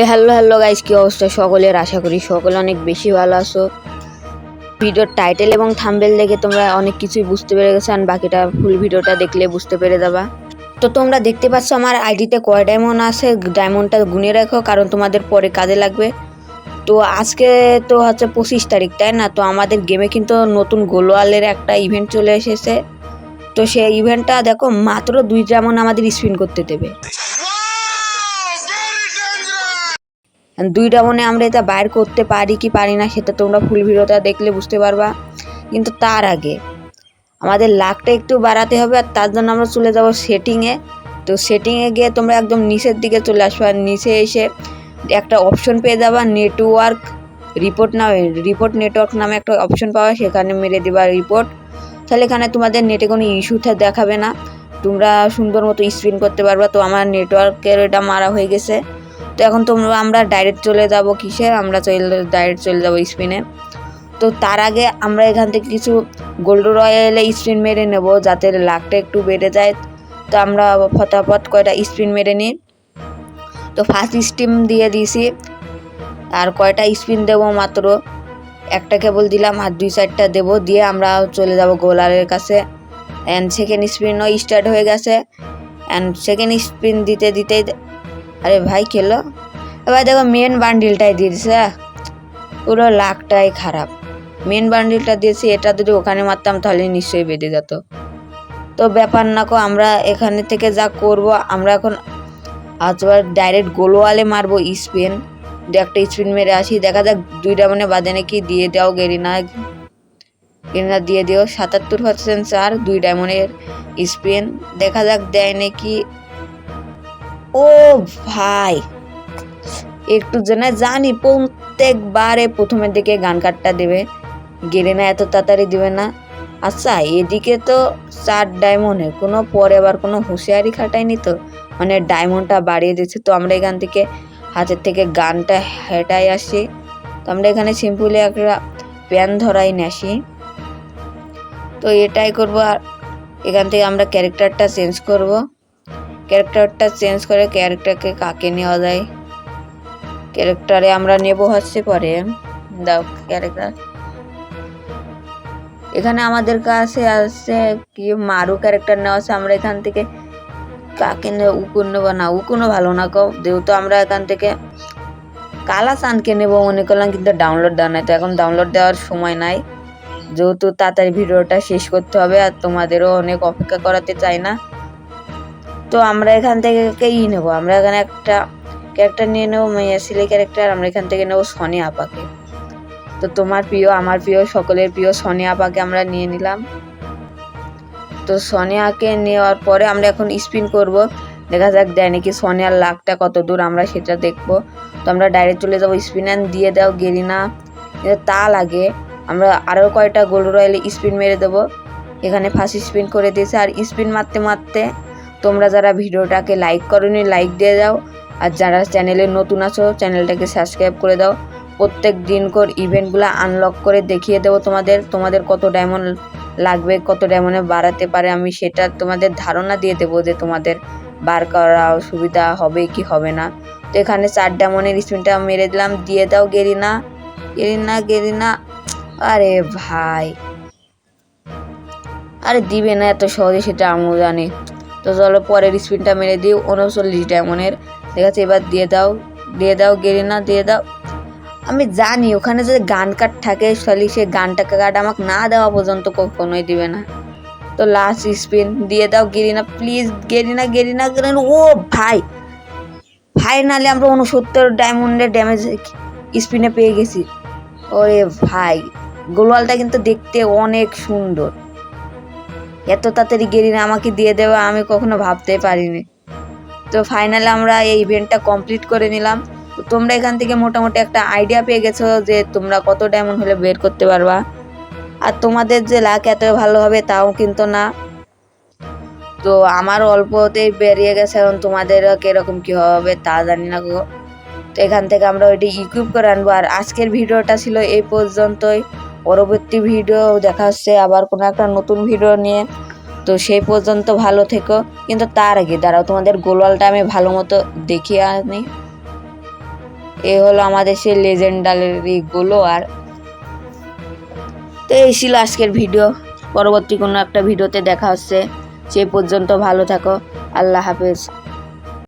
এ hello hello guys কি অবস্থা সকলের? আশা করি সকলে অনেক বেশি ভালো আছো। ভিডিওর টাইটেল এবং থাম্বেল দেখে তোমরা অনেক কিছুই বুঝতে পেরে গেছো আর বাকিটা ফুল ভিডিওটা দেখলে বুঝতে পেরে যাবা। তো তোমরা দেখতে পাচ্ছ আমার আইডিতে কয় ডায়মন্ড আছে ডায়মন্ডটা গুনে রাখো, কারণ তোমাদের পরে কাজে লাগবে। তো আজকে তো হচ্ছে পঁচিশ তারিখ, তাই না? তো আমাদের গেমে কিন্তু নতুন গোলওয়ালের একটা ইভেন্ট চলে এসেছে। তো সেই ইভেন্টটা দেখো মাত্র দুই ডায়মন্ড আমাদের স্পিন করতে দেবে। দুইটা মনে আমরা এটা বাইর করতে পারি কি পারি না সেটা তোমরা ফুল ভিডিওটা দেখলে বুঝতে পারবা। কিন্তু তার আগে আমাদের লাকটা একটু বাড়াতে হবে আর তার জন্য আমরা চলে যাব সেটিংয়ে তো সেটিংয়ে গিয়ে তোমরা একদম নিচের দিকে চলে আসবে। আর নিচে এসে একটা অপশন পেয়ে যাবা নেটওয়ার্ক রিপোর্ট না রিপোর্ট নেটওয়ার্ক নামে একটা অপশন পাওয়া সেখানে মেরে দেবা রিপোর্ট তাহলে এখানে তোমাদের নেটে কোনো ইস্যু দেখাবে না। তোমরা সুন্দর মতো স্পিন করতে পারবা। তো আমার নেটওয়ার্কের এটা মারা হয়ে গেছে। তো এখন তোমরা, আমরা ডাইরেক্ট চলে যাব কিসে? আমরা চলে ডাইরেক্ট চলে যাব স্পিনে তো তার আগে আমরা এখান থেকে কিছু গোল্ড রয়েলে স্পিন মেরে নেব, যাতে লাকটা একটু বেড়ে যায়। তো আমরা ফটাফট কয়টা স্পিন মেরে নিই। তো ফার্স্ট স্টিম দিয়ে দিয়েছি। আর কয়টা স্পিন দেবো মাত্র? একটা কেবল দিলাম আর দুই সাইডটা দেবো। দিয়ে আমরা চলে যাব গোলারের কাছে। অ্যান্ড সেকেন্ড স্পিনও স্টার্ট হয়ে গেছে। অ্যান্ড সেকেন্ড স্পিন দিতে দিতে আরে ভাই খেলো। এবার দেখো মেন বান্ডিলটাই দিয়েছে পুরো লাকটাই খারাপ। মেন বান্ডিলটা দিয়েছি, এটা যদি ওখানে মারতাম তাহলে নিশ্চয়ই বেঁধে যেত। তো ব্যাপার না কো, আমরা এখানে থেকে যা করব, আমরা এখন আজবার ডাইরেক্ট গোলওয়ালে মারবো স্পিন। একটা স্পিন মেরে আসি, দেখা যাক দুইটা মানে বাদে নাকি দিয়ে দাও গেরিনা। গেরিনা দিয়ে দিও, সাতাত্তর পার্সেন্ট চার, দুই ডায়মন্ডের স্পিন। দেখা যাক দেয় নাকি ও ভাই, একটু যেন জানি, প্রত্যেকবারে প্রথমের দিকে গান কাটটা দেবে। গেলে না এত তাড়াতাড়ি দিবে না। আচ্ছা এদিকে তো চার ডায়মন্ডের, কোনো পরে আবার কোনো হুঁশিয়ারি খাটায়নি তো? মানে ডায়মন্ডটা বাড়িয়ে দিচ্ছে, তো আমরা এখান থেকে হাতের থেকে গানটা হেঁটাই আসি। তো আমরা এখানে সিম্পলি একটা প্যান ধরাই আসি তো এটাই করব আর এখান থেকে আমরা ক্যারেক্টারটা চেঞ্জ করব। ক্যারেক্টারটা চেঞ্জ করে ক্যারেক্টারকে কাকে নেওয়া যায়? ক্যারেক্টারে আমরা নেব হচ্ছে পরে। দাও, ক্যারেক্টার। এখানে আমাদের কাছে আছে কি? মারু ক্যারেক্টার নেওয়া আছে, আমরা এখান থেকে কাকে উকুন নেব না, উকুনও ভালো না কো যেহেতু আমরা এখান থেকে কালা চানকে নেব মনে করলাম, কিন্তু ডাউনলোড দেওয়া নাই। তো এখন ডাউনলোড দেওয়ার সময় নাই। যেহেতু তাড়াতাড়ি ভিডিওটা শেষ করতে হবে, আর তোমাদেরও অনেক অপেক্ষা করাতে চাই না। তো আমরা এখান থেকে নেব? আমরা এখানে একটা ক্যারেক্টার নিয়ে নেব, মেয়া সিলে ক্যারেক্টার আমরা এখান থেকে নেব সনি আপাকে। তো তোমার প্রিয়, আমার প্রিয়, সকলের প্রিয় সনি আপাকে আমরা নিয়ে নিলাম। তো সনিয়াকে নেওয়ার পরে আমরা এখন স্পিন করব। দেখা যাক দেয় নাকি সোনিয়ার লাকটা কত দূর আমরা সেটা দেখব। তো আমরা ডাইরেক্ট চলে যাব স্পিন অ্যান্ড দিয়ে দাও গেলি না তা লাগে। আমরা আরও কয়টা গোল্ড রয়েলে স্পিন মেরে দেবো। এখানে ফার্স্ট স্পিন করে দিয়েছে, আর স্পিন মারতে মারতে তোমরা যারা ভিডিওটাকে লাইক করনি লাইক দিয়ে দাও। আর যারা চ্যানেলে নতুন আছো চ্যানেলটাকে সাবস্ক্রাইব করে দাও। প্রত্যেক দিন কর ইভেন্টগুলো আনলক করে দেখিয়ে দেবো তোমাদের। তোমাদের কত ডায়মন্ড লাগবে, কত ডায়মন্ডে বাড়াতে পারে আমি সেটা তোমাদের ধারণা দিয়ে দেবো যে তোমাদের বার করা সুবিধা হবে কি হবে না। তো এখানে চার ডায়মন্ডের স্পিনটা মেরে দিলাম, দিয়ে দাও গেরিনা। Garena Garena. আরে ভাই। আরে দিবে না এত সহজে সেটা, আমিও জানি। তো চলো পরের স্পিনটা মেরে দিই, উনচল্লিশ ডায়মন্ডের ঠিক আছে, এবার দিয়ে দাও দিয়ে দাও গেরিনা দিয়ে দাও। আমি জানি, ওখানে যদি গান কাট থাকে, তাহলে সে গানটা কাট আমাকে না দেওয়া পর্যন্ত কখনোই দিবে না। তো লাস্ট স্পিন দিয়ে দাও Garena please Garena Garena Garena ও ভাই ফাইনালি আমরা উনসত্তর ডায়মন্ডের ড্যামেজ স্পিনে পেয়ে গেছি। ওরে ভাই, গোলওয়ালটা কিন্তু দেখতে অনেক সুন্দর। এত তাড়াতাড়ি গেরিনা আমাকে দিয়ে দেওয়া আমি কখনো ভাবতে পারিনি। তো ফাইনালি আমরা এই ইভেন্টটা কমপ্লিট করে নিলাম। তো তোমরা এখান থেকে মোটামুটি একটা আইডিয়া পেয়ে গেছো যে তোমরা কত ডায়মন্ড হলে বের করতে পারবা। আর তোমাদের যে লাক এত ভালো হবে তাও কিন্তু না। তো আমার অল্পতেই বেরিয়ে গেছে এখন তোমাদেরও কীরকম কী হবে তা জানি না গো। তো এখান থেকে আমরা ওইটি ইকুইপ করে আনব। আর আজকের ভিডিওটা ছিল এই পর্যন্তই। পরবর্তী ভিডিও দেখা হচ্ছে, আবার কোনো একটা নতুন ভিডিও নিয়ে। তো সেই পর্যন্ত ভালো থেকো। কিন্তু তার আগে দাঁড়াও, তোমাদের গোলওয়ালটা আমি ভালো মতো দেখিয়ে আনি। এ হলো আমাদের সেই লেজেন্ডারি গোলোয়ার তো এই ছিল আজকের ভিডিও পরবর্তী কোনো একটা ভিডিওতে দেখা হচ্ছে। সেই পর্যন্ত ভালো থাকো। আল্লাহ হাফেজ।